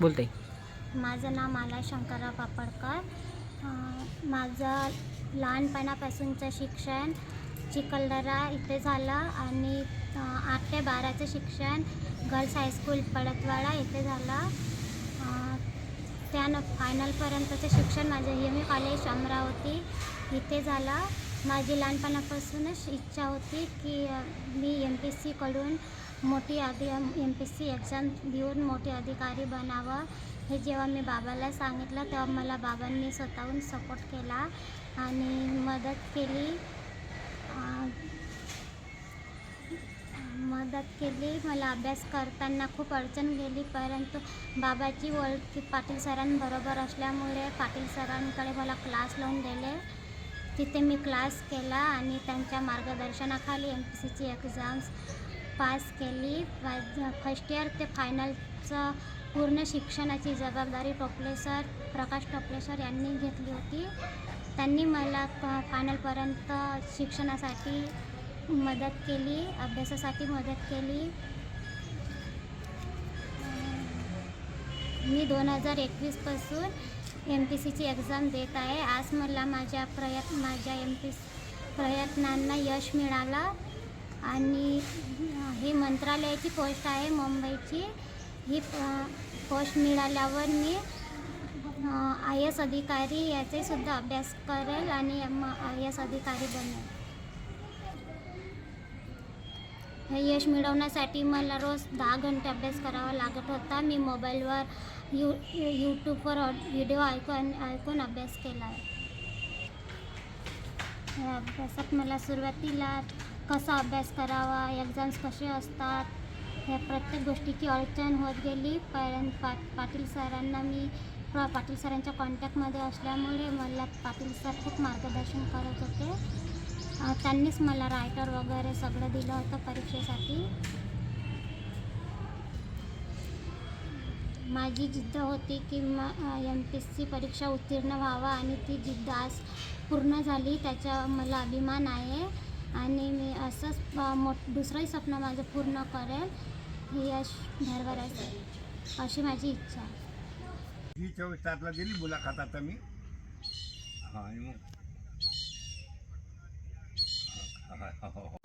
बोलते. माझं नाव माला शंकरराव पापडकर. माझं लहानपणापासूनचं शिक्षण चिखलदरा इथे झालं आणि आठ ते बाराचं शिक्षण गर्ल्स हायस्कूल पडतवाडा इथे झालं. त्यानं फायनलपर्यंतचं शिक्षण माझं एम ए कॉलेज अमरावती इथे झालं. माझी लहानपणापासूनच इच्छा होती की मी एम पी एस सीकडून मोठी अधि M P S C exam देऊन मोठे अधिकारी बनावं. हे जेव्हा मी बाबाला सांगितलं तेव्हा मला बाबांनी स्वतःहून सपोर्ट केला आणि मदत केली. मदत केली. मला अभ्यास करताना खूप अडचण गेली परंतु बाबाची ओळखी पाटील सरांबरोबर असल्यामुळे पाटील सरांकडे मला क्लास लावून दिले. तिथे मी क्लास केला आणि त्यांच्या मार्गदर्शनाखाली एम पी सीची एक्झाम्स पास केली. फर्स्ट इयर ते फायनलचं पूर्ण शिक्षणाची जबाबदारी टोपले सर प्रकाश टोपले सर यांनी घेतली होती. त्यांनी मला फायनलपर्यंत शिक्षणासाठी मदत केली अभ्यासासाठी मदत केली. मी दोन हजार एकवीसपासून एम पी सीची एक्झाम देत आहे. आज मला माझ्या प्रयत् माझ्या एम पी प्रयत्नांना यश मिळालं. आणि ही मंत्रालयाची पोस्ट आहे मुंबईची. ही पोस्ट मिळाल्यावर मी आय एस अधिकारी याचे सुद्धा अभ्यास करेल आणि आय एस अधिकारी बनेल हे यश मिळवण्यासाठी मला रोज दहा घंटे अभ्यास करावा लागत होता. मी मोबाईलवर यू यूट्यूबवर व्हिडिओ ऐकून ऐकून अभ्यास केला. आहे या अभ्यासात मला सुरुवातीला कसा अभ्यास करावा एक्झाम्स कसे असतात या प्रत्येक गोष्टीची अडचण होत गेली. पण पा पाटील सरांना मी प्र पाटील सरांच्या कॉन्टॅक्टमध्ये असल्यामुळे मला पाटील सर खूप मार्गदर्शन करत होते. त्यांनीच मला रायटर वगैरे सगळं दिलं होतं परीक्षेसाठी. माझी जिद्द होती की म एम पी एस सी परीक्षा उत्तीर्ण व्हावा आणि ती जिद्द आज पूर्ण झाली त्याचा मला अभिमान आहे. आणि मी असंच मो दुसरंही स्वप्न माझं पूर्ण करेल ही यश भरभरायचं अशी माझी इच्छा आहे. ही चोवीस तासला दिली आता मी. हा आणि मग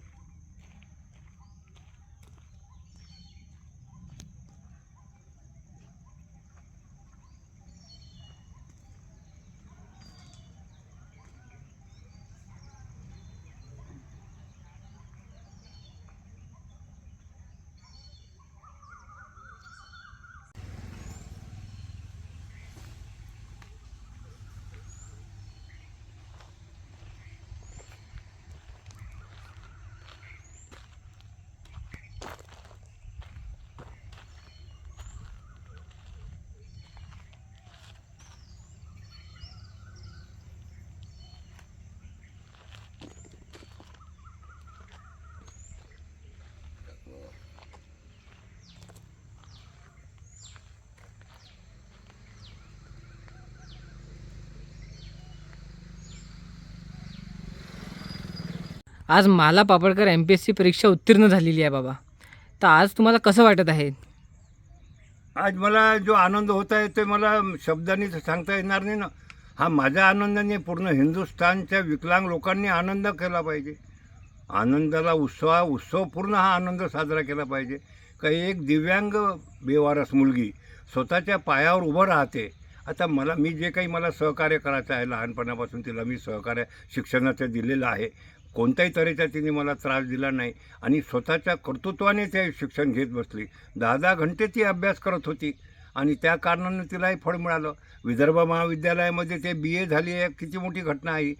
आज Mala Papadkar M P S C परीक्षा उत्तीर्ण झालेली आहे बाबा. तर आज तुम्हाला कसं वाटत आहे? आज मला जो आनंद होत आहे ते मला शब्दांनी सांगता येणार नाही ना. हा माझ्या आनंदाने पूर्ण हिंदुस्थानच्या विकलांग लोकांनी आनंद केला पाहिजे. आनंदाला उत्सवा उत्सवपूर्ण हा आनंद साजरा केला पाहिजे. का एक दिव्यांग बेवारस मुलगी स्वतःच्या पायावर उभं राहते. आता मला मी जे काही मला सहकार्य करायचं आहे लहानपणापासून तिला मी सहकार्य शिक्षणाचं दिलेलं आहे. कोणत्याही तऱ्हेचा तिने मला त्रास दिला नाही. आणि स्वतःच्या कर्तृत्वाने ते शिक्षण घेत बसली. दहा दहा घंटे ती अभ्यास करत होती. आणि त्या कारणानं तिलाही फळ मिळालं. विदर्भ महाविद्यालयामध्ये ते बी ए झाली आहे किती मोठी घटना आहे.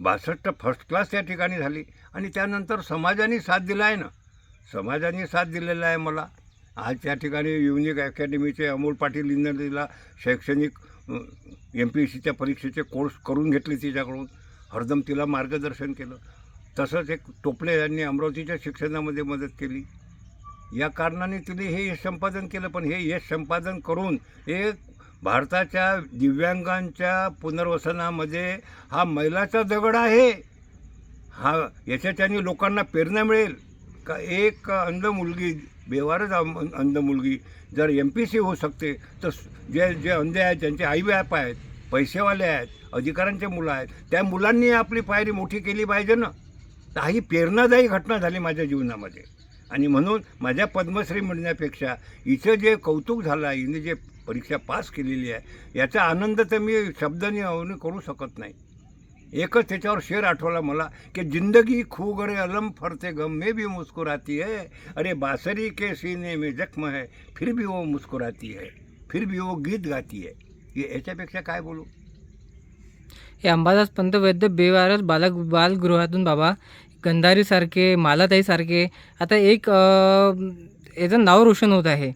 बासष्ट फर्स्ट क्लास त्या ठिकाणी झाली. आणि त्यानंतर समाजाने साथ दिला आहे ना. समाजाने साथ दिलेला आहे मला. आज त्या ठिकाणी युनिक अकॅडमीचे अमोल पाटील यांनी शैक्षणिक एम पी एस सीच्या परीक्षेचे कोर्स करून घेतले तिच्याकडून. हरदम तिला मार्गदर्शन केलं. तसंच एक टोपले यांनी अमरावतीच्या शिक्षणामध्ये मदत केली. या कारणाने तिने हे यश संपादन केलं पण हे यश संपादन करून एक भारताच्या दिव्यांगांच्या पुनर्वसनामध्ये हा मैलाचा दगड आहे. हा याच्याच्याने लोकांना प्रेरणा मिळेल. का एक अंध मुलगी बेवारच अंध मुलगी जर एम पी सी होऊ शकते तर जे जे अंधे आहेत ज्यांचे आई बाप आहेत पैसेवाले आहेत अधिकाऱ्यांचे मुलं आहेत. त्या मुलांनी आपली पायरी मोठी केली पाहिजे ना. तर ही प्रेरणादायी घटना झाली माझ्या जीवनामध्ये. आणि म्हणून माझ्या पद्मश्री मिळण्यापेक्षा इथं जे कौतुक झालं आहे हिने जे परीक्षा पास केलेली आहे याचा आनंद तर मी शब्दाने अवनी करू शकत नाही. एकच त्याच्यावर शेर आठवला मला की जिंदगी खूगरे अलम फरते गम मे भी मुस्कुराती है. अरे बासरी के सीने में जख्म है फिर भी वो मुस्कुराती है फिर भी वो गीत गाती है. याच्यापेक्षा काय बोलू? हे अंबादास पंत वैद्य बेवारस बालक बालगृहातून बाबा. गंधारीसारखे मालाताईसारखे. आता एक याचं नाव रोशन होत आहे.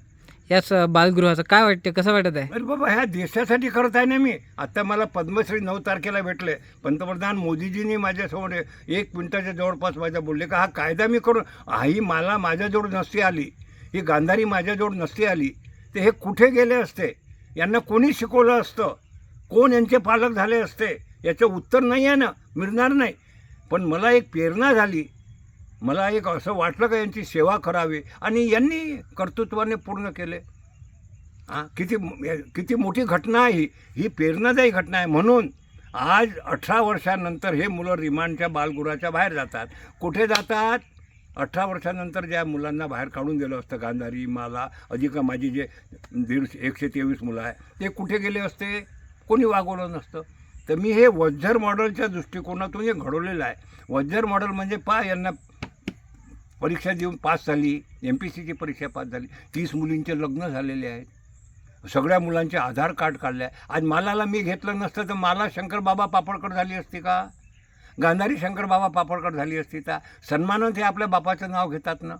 याच बालगृहाचं. काय वाटते कसं वाटत आहे? अरे बाबा ह्या देशासाठी करत आहे ना मी. आता मला पद्मश्री नऊ तारखेला भेटले. पंतप्रधान मोदीजींनी माझ्यासमोर एक मिनिटाच्या जवळपास माझ्या बोलले का हा कायदा मी करून ही मला माझ्याजवळ नसती आली. ही गांधारी माझ्याजवळ नसती आली. तर हे कुठे गेले असते? यांना कोणी शिकवलं असतं? कोण यांचे पालक झाले असते? याचं उत्तर नाही आहे ना मिळणार नाही. पण मला एक प्रेरणा झाली. मला एक असं वाटलं का यांची सेवा करावी? आणि यांनी कर्तृत्वाने पूर्ण केले. हां किती किती मोठी घटना आहे ही. ही प्रेरणादायी घटना आहे. म्हणून आज अठरा वर्षानंतर हे मुलं रिमांडच्या बालगुराच्या बाहेर जातात. कुठे जातात? अठरा वर्षानंतर ज्या मुलांना बाहेर काढून दिलं असतं गांधारी माला अधिक माझी जे दीडशे एकशे तेवीस मुलं आहे ते कुठे गेले असते? कोणी वागवलं नसतं. तर मी हे वज्जर मॉडेलच्या दृष्टिकोनातून हे घडवलेलं आहे. वज्जर मॉडेल म्हणजे पा यांना परीक्षा देऊन पास झाली एम पी सीची परीक्षा पास झाली. तीस मुलींचे लग्न झालेले आहेत. सगळ्या मुलांचे आधार कार्ड काढले आहे. आज मालाला मी घेतलं नसतं तर मला शंकरबाबा पापडकर झाली असती का? गांधारी शंकरबाबा पापडकर झाली असती तर सन्मानानं ते आपल्या बापाचं नाव घेतात ना?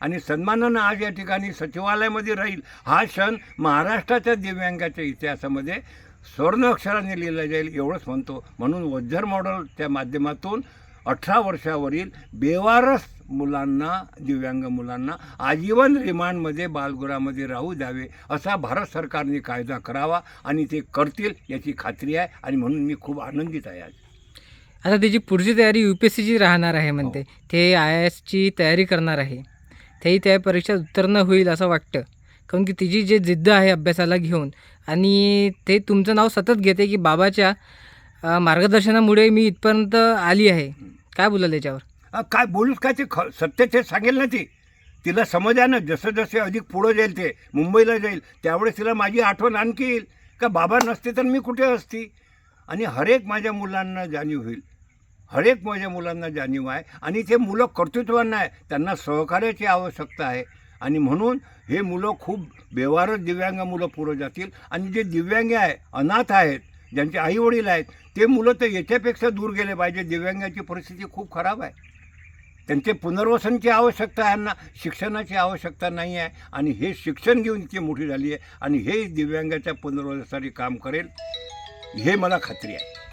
आणि सन्मानानं आज या ठिकाणी सचिवालयामध्ये राहील हा क्षण महाराष्ट्राच्या दिव्यांगाच्या इतिहासामध्ये स्वर्ण अक्षराने लिहिला जाईल एवढंच म्हणतो. म्हणून वज्जर मॉडेलच्या माध्यमातून अठरा वर्षावरील बेवारस मुलांना दिव्यांग मुलांना आजीवन रिमांडमध्ये बालगृहामध्ये राहू द्यावे असा भारत सरकारने कायदा करावा आणि ते करतील याची खात्री आहे. आणि म्हणून मी खूप आनंदित आहे आज. आता त्याची पुढची तयारी यू पी एस सीची राहणार आहे म्हणते. ते आय एसची तयारी करणार आहे. तेही त्या परीक्षेत उत्तीर्ण होईल असं वाटतं. कारण की तिची जे जिद्द आहे अभ्यासाला घेऊन आणि ते तुमचं नाव सतत घेते की बाबाच्या मार्गदर्शनामुळे मी इथपर्यंत आली आहे. काय बोलाल याच्यावर अ, काय बोलूच काय ते ख सत्य ते सांगेल ना ती. तिला समज ना जसं जसे अधिक पुढं जाईल ते मुंबईला जाईल त्यावेळेस तिला माझी आठवण आणखी येईल. का बाबा नसते तर मी कुठे असती? आणि हरेक माझ्या मुलांना जाणीव होईल. हरेक माझ्या मुलांना जाणीव आहे आणि ते मुलं कर्तृत्वांना आहे. त्यांना सहकार्याची आवश्यकता आहे. आणि म्हणून हे मुलं खूप व्यवहारच दिव्यांग मुलं पुढं जातील. आणि जे दिव्यांग आहे अनाथ आहेत ज्यांचे आईवडील आहेत ते मुलं तर याच्यापेक्षा दूर गेले पाहिजे. दिव्यांगाची परिस्थिती खूप खराब आहे. त्यांचे पुनर्वसनची आवश्यकता आहे यांना. शिक्षणाची आवश्यकता नाही आहे. आणि हे शिक्षण घेऊन इतकी मोठी झाली आहे. आणि हे दिव्यांगाच्या पुनर्वसनासाठी काम करेल हे मला खात्री आहे.